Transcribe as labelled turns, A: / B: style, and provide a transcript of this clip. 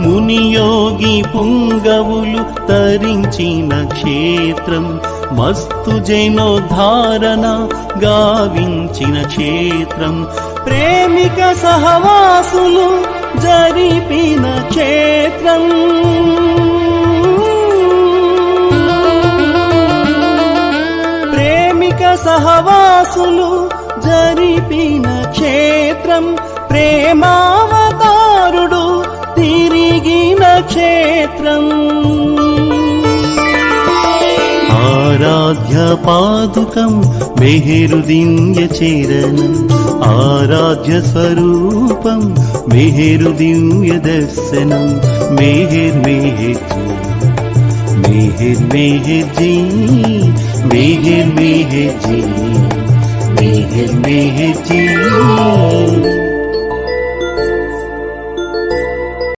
A: మునియోగి పుంగవులు తరించిన క్షేత్రం మస్తు జైనోధారణ గావించిన క్షేత్రం. ప్రేమిక సహవాసులు జరిపిన క్షేత్రం. ప్రేమిక సహవాసులు జరిపిన క్షేత్రం ప్రేమా క్షేత్రం. ఆరాధ్య పాదుకం మెహరుదిన్య చేరణం. ఆరాధ్య స్వరూపం మెహరుదిన్య దర్శనం. మెహర్ మెహర్ మెహర్ మెహర్ జీ మెహర్ మెహర్ జీ మెహర్ మెహర్ జీ.